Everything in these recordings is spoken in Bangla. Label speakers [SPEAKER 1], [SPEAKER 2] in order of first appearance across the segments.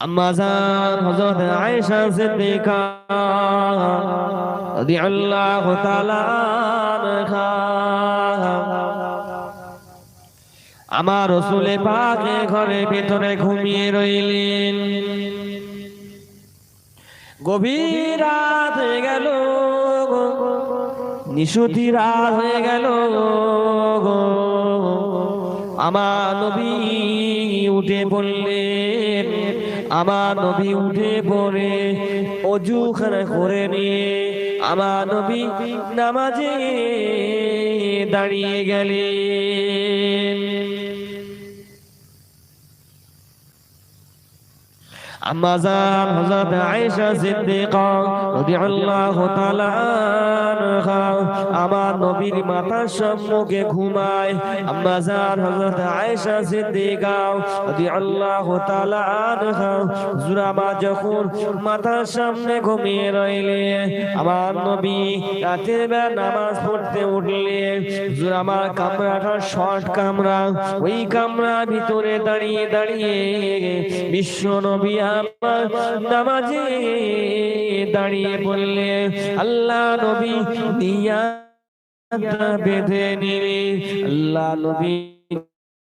[SPEAKER 1] আম্মাজান হযরত আয়েশা সিদ্দিকা আমার রসুলে পাকে ঘরে ভেতরে ঘুমিয়ে রইলেন। গভীর রাত হয়ে গেল। নিশুতি হয়ে গেল। আমার নবী উঠে পড়লেন আমার নবী উঠে পড়ে অজুখানা করে নিয়ে আমার নবী নামাজে দাঁড়িয়ে গেলেন। আম্মাজান হযরত আয়েশা সিদ্দিকা রাদিয়াল্লাহু তাআলা আনহা, আমার নবীর মাথার সম্মুখে ঘুমায়। আম্মাজান হযরত আয়েশা সিদ্দিকা রাদিয়াল্লাহু তাআলা আনহা জুরামা যখন মাথার সামনে ঘুমিয়ে রইলে, আমার নবী রাতের বেলা নামাজ পড়তে উঠলে জুরামার কামরাটা শর্ট কামরা, ওই কামরার ভিতরে দাঁড়িয়ে দাঁড়িয়ে বিশ্ব নবী নামাজে দাঁড়িয়ে বললে আল্লাহ নবী নিয়া বেঁধে নিবি। আল্লাহ নবী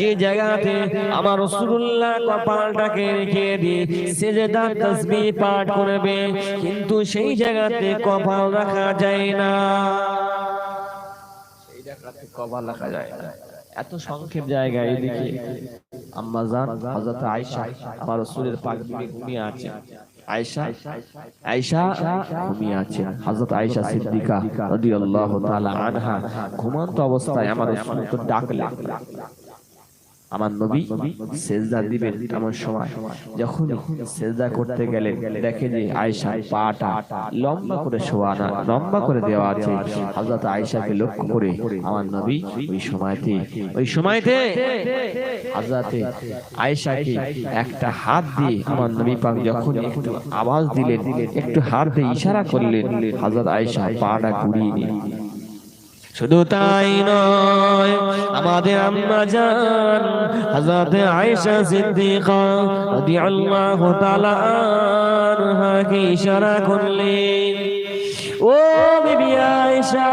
[SPEAKER 1] যে জায়গাতে আমার রাসূলুল্লাহ কপালটাকে রেখে দিয়ে সিজদা, তসবিহ পাঠ করবে, কিন্তু সেই জায়গাতে কপাল রাখা যায় না। ঘুমন্ত অবস্থায় আমার রাসূলকে আমার নবী সেজদা দিবেন এমন সময়, যখন সেজদা করতে গেলেন দেখে যে আয়েশা পাটা লম্বা করে শোয়া না, লম্বা করে দেওয়া আছে। হযরত আয়েশাকে লক্ষ্য করে আমার নবী ওই সময়তে ওই সময়তে হযরতে আয়েশাকে একটা হাত দিয়ে আমার নবী পাক যখন একটু আওয়াজ দিলেন, একটু হাত দিয়ে ইশারা করলেন, হযরত আয়েশা পাটা ঘুরিয়ে নিয়ে শুধু তাই নয়, আমাদের আম্মা জান হযরত আয়েশা সিদ্দিকা রাদিয়াল্লাহু তাআলা আনহাকে ইশারা করলেন, ও বিবি আয়েশা,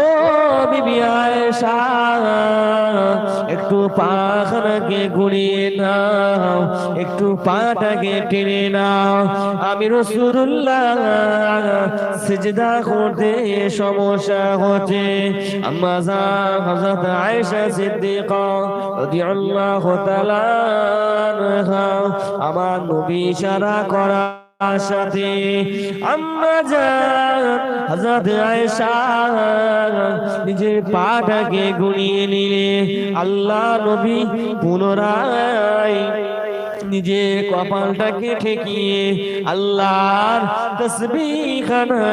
[SPEAKER 1] ও বিবি আয়েশা, একটু পাখানাকে ঘুরিয়ে নাও, একটু পাটাকে টেনে নাও, আমি রসুল্লাহ সিজদা করতে সমস্যা হচ্ছে। আম্মাজা হযরত আয়েশা সিদ্দিকা রাদিয়াল্লাহু তাআলা আমার নবী ইশারা করা সাথে আম্মা জান হযরত আয়েশা নিজের পাটাকে গুনিয়ে নিলে আল্লাহ নবী পুনরায় নিজের কপালটাকে ঠেকিয়ে আল্লাহর তসবিখানা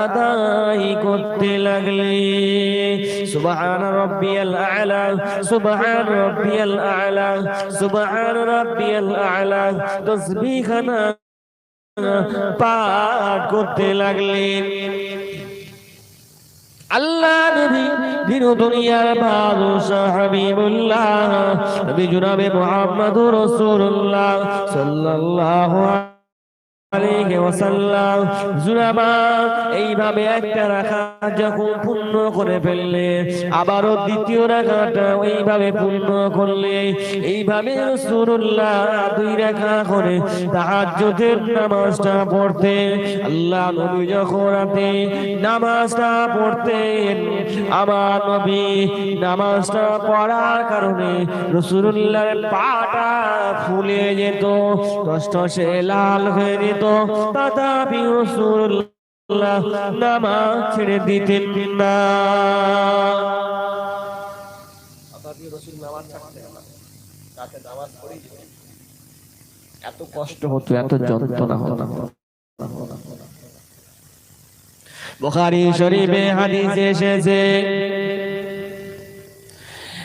[SPEAKER 1] আদায় করতে লাগলে। সুবহান রাব্বিয়াল আ'লা, সুবহান রাব্বিয়াল আ'লা, সুবহান রাব্বিয়াল আ'লা তসবিখানা পাঠ করতে লাগলেন আল্লাহ নবী দিন দুনিয়ার বাদশাহ হাবিবুল্লাহ নবী জনাবে মুহাম্মদুর রাসূলুল্লাহ সাল্লাল্লাহু আলাইহি এইভাবে একটা রাখা যখন পূর্ণ করে ফেললে, আবারও দ্বিতীয় রাখাটা ওইভাবে পূর্ণ করলে, এইভাবে রাসূলুল্লাহ দুই রাখা করে তাহাজ্জুদের নামাজটা পড়তে, আল্লাহ নবী যখন রাতে নামাজটা পড়তেন, আমার নবী নামাজটা পড়ার কারণে রাসূলুল্লাহর পাটা ফুলে যেত, কষ্ট সে লাল হয়ে যেত তথাপি রাসূলুল্লাহ নামাজ ছেড়ে দিতেন না। এত কষ্ট হতো এত যন্ত্রণা হতো। বুখারী শরীফে হাদিস এসেছে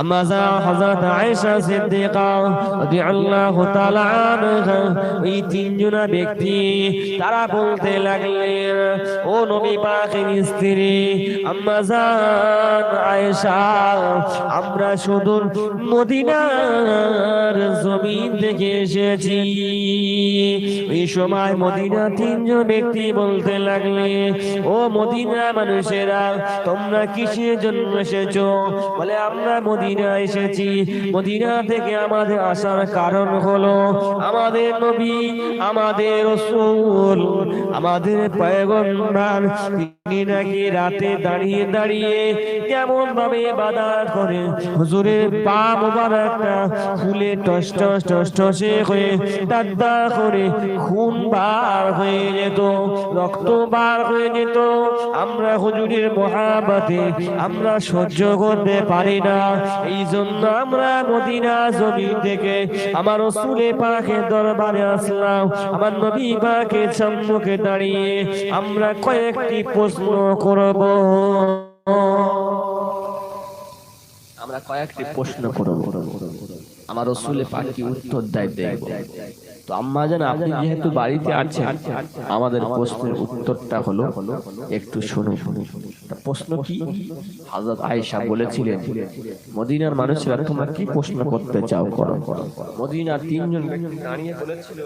[SPEAKER 1] আমাজা হযরত আয়েশা ব্যক্তি তারা বলতে লাগলেন, ও নবী পাকের আমরা শুধু মদিনার জমিন থেকে এসেছি। এই সময় মদিনা তিনজন ব্যক্তি বলতে লাগলে ও মদিনা মানুষেরা, তোমরা কিসের জন্য এসেছ? বলে, আমরা মদিনা এসেছি। মদিনা থেকে আমাদের আসার কারণ হলো আমাদের নবী, আমাদের রসুল, আমাদের পয়গম্বর, তিনি নাকি রাতে দাঁড়িয়ে দাঁড়িয়ে কেমন ভাবে বাধা করে হুজুরের পা মোবারকটা ফুলে টস টস টস টসে হয়ে দাদা করে খুন বার হয়ে যেত, রক্ত বার হয়ে যেত। আমরা হুজুরের মহাবাতে আমরা সহ্য করতে পারি না। এই জন্য আমরা মদিনা জমি থেকে আমার রসুলে পাকে দরবারে আসলাম। আমার নবী পাকে সম্মুখে দাঁড়িয়ে আমরা কয়েকটি প্রশ্ন করব। আমরা কয়েকটি প্রশ্ন করব। আমার রসুলে পাখি উত্তর দেয় দেব তো আম্মা জান আপনি যেহেতু বাড়িতে আছেন আমাদের প্রশ্নের উত্তরটা হলো একটু শুনুন। তা প্রশ্ন কি? হযরত আয়েশা বলেছিলেন মদিনার মানুষেরা তোমরা কি প্রশ্ন করতে চাও? করো মদিনার তিনজন ব্যক্তি দাঁড়িয়ে বলেছিল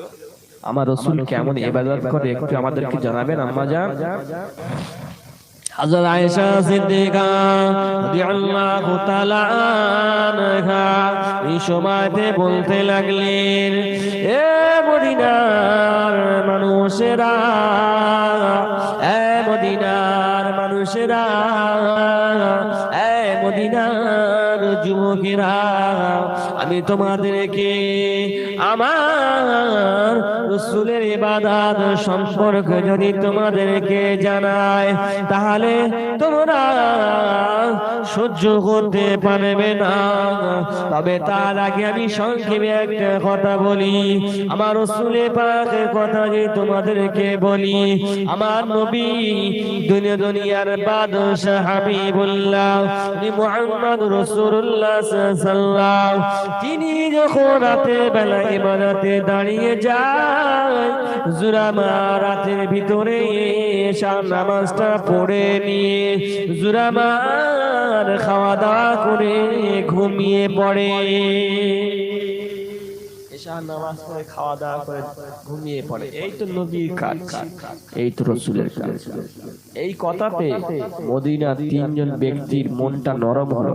[SPEAKER 1] আমার রসুল কেমন ইবাদত করে একটু আমাদেরকে জানাবেন আম্মা জান। হযরত আয়েশা সিদ্দিকা রাদিয়াল্লাহু তাআলা আনহা এই সময়তে বলতে লাগলেন, এ মদিনার মানুষেরা, এ মদিনার মানুষেরা, এ মদিনার যুবকেরা, আমি তোমাদেরকে আমার রসুলের ইবাদত সম্পর্কে যদি তোমাদেরকে জানায়, তাহলে তোমরা সহ্য করতে পারবে না। তবে তার আগে আমি সংক্ষেপে একটা কথা বলি। আমার রসুলে পাকের কথা যে তোমাদেরকে বলি, আমার নবী দুনিয়া দুনিয়ার বাদশাহ হাবিবুল্লাহ মুহাম্মদ রাসূলুল্লাহ সাল্লাল্লাহু তিনি যখন রাতে বেলা ইবাদতে দাঁড়িয়ে যায়। জুরামা রাতের ভিতরে এসা নামাজটা পড়ে নিয়ে জুরামার খাওয়া দাওয়া করে ঘুমিয়ে পড়ে। খাওয়া দাওয়া করে ঘুমিয়ে পড়ে। এই তো এই তো রসুলের এই কথাতে মদিনা তিনজন ব্যক্তির মনটা নরম হলো।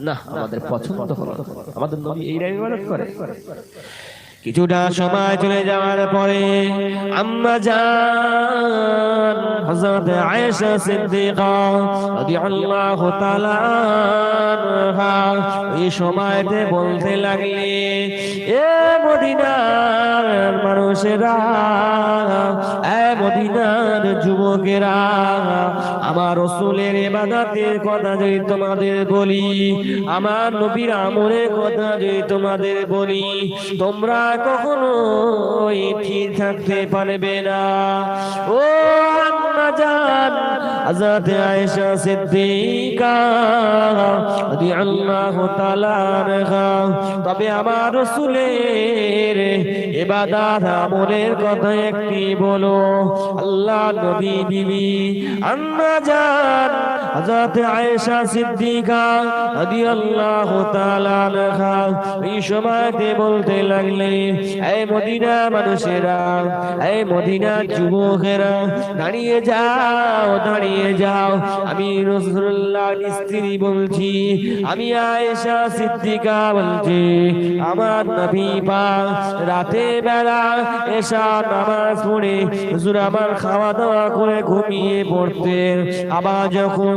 [SPEAKER 1] না, আমাদের পছন্দ হলো আমাদের নবী এই করে। কিছুটা সময় চলে যাওয়ার পরে আম্মা জান হযরত আয়েশা সিদ্দিকা রাদিয়াল্লাহু তাআলা এই সময়তে বলতে লাগলে এ মদিনার মানুষেরা মদিনার যুবকেরা, আমার রসুলের ইবাদতের কথা যদি তোমাদের বলি, আমার নবীর আমলের কথা যদি তোমাদের বলি, তোমরা কখনো ঠিক থাকতে পারবে না। ও তবে আমার রাসূলের ইবাদত আমলের কথা একটি বলো আল্লাহ নবী বিবি আমরা জান। হযরত আয়েশা সিদ্দিকা রাদিয়াল্লাহু তাআলা আনহা এই সময়তে বলতে লাগলেন এই মদিনা মানুষেরা, এই মদিনা যুবকেরা, দাঁড়িয়ে যাও দাঁড়িয়ে যাও। আমি রসুল্লাহ স্ত্রী বলছি, আমি আয়েশা সিদ্দিকা বলছি, আমার নবী পাক রাতে বেলা এসা নামাজ পড়ে, হুজুর আমার খাওয়া দাওয়া করে ঘুমিয়ে পড়তেন। আবার যখন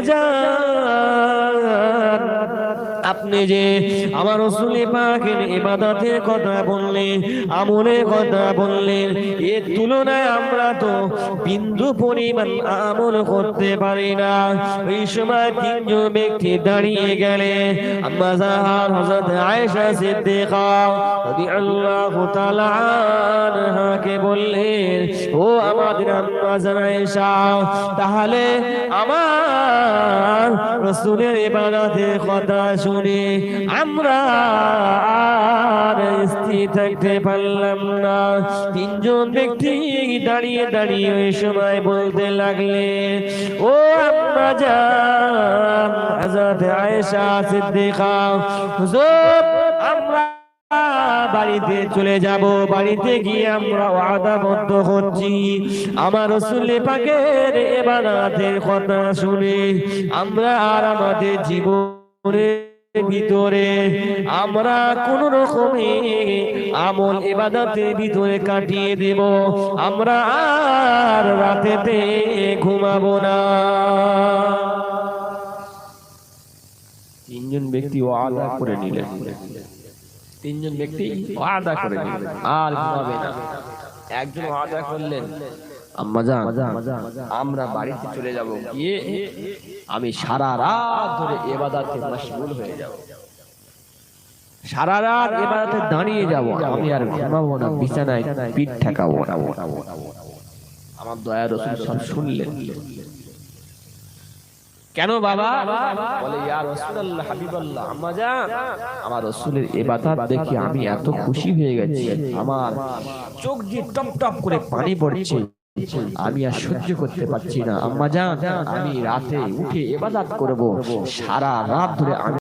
[SPEAKER 1] জান আপনি যে আমার রসুল পাকের ইবাদতের কথা বললেন, আমলের কথা বললেন, এর তুলনায় আমরা তো বিন্দু পরিমাণ আমল করতে পারি না। ওই সময় তিনজন ব্যক্তি দাঁড়িয়ে গেলে আম্মা জাহার হযরত আয়েশা সিদ্দিকা রাদিয়াল্লাহু তাআলা আনহাকে বললেন, ও আমাদের আম্মা আয়েশা, তাহলে আমার রসুলের ইবাদতের কথা শুনে। আমরা আর স্থির থাকতে পারলাম না। তিনজন ব্যক্তি দাঁড়িয়ে দাঁড়িয়ে ওই সময় বলতে লাগলে, ও হযরত আয়েশা আমরা বাড়িতে চলে যাব, বাড়িতে গিয়ে আমরা ওয়াদাবদ্ধ হচ্ছি আমার রসুল পাকের এবাদাতের কথা শুনে আমরা আর আমাদের জীবনের ভিতরে। আমরা কোন রকমে আমল ভিতরে কাটিয়ে দেব। আমরা আর ঘুমাবো না। তিনজন ব্যক্তি ওয়াদা করে নিলেন। তিনজন ব্যক্তি ওয়াদা করে নিলেন। আর না। একজন ওয়াদা করলেন। আমরা বাড়িতে চলে যাব। গিয়ে আমি সারা রাত ধরে এবাদাতে মশগুল হয়ে যাব। সারা রাত এবাদাতে দাঁড়িয়ে যাব। আমি আর ঘুমাবো না বিছানায় পিঠ ঠেকাবো না। আমার দয়া রসুল সব শুনলেন। কেন বাবা? বলে ইয়া রাসূলুল্লাহ হাবিবাল্লাহ আম্মা জান আমার রাসূলের ইবাদত দেখে আমি এত খুশি হয়ে গেছি। আমার চোখ দিয়ে টপ টপ করে পানি পড়ছে। আমি আর সহ্য করতে পারছি না। আম্মা, যান আমি রাতে উঠে এবাদাত করব। সারা রাত ধরে আমি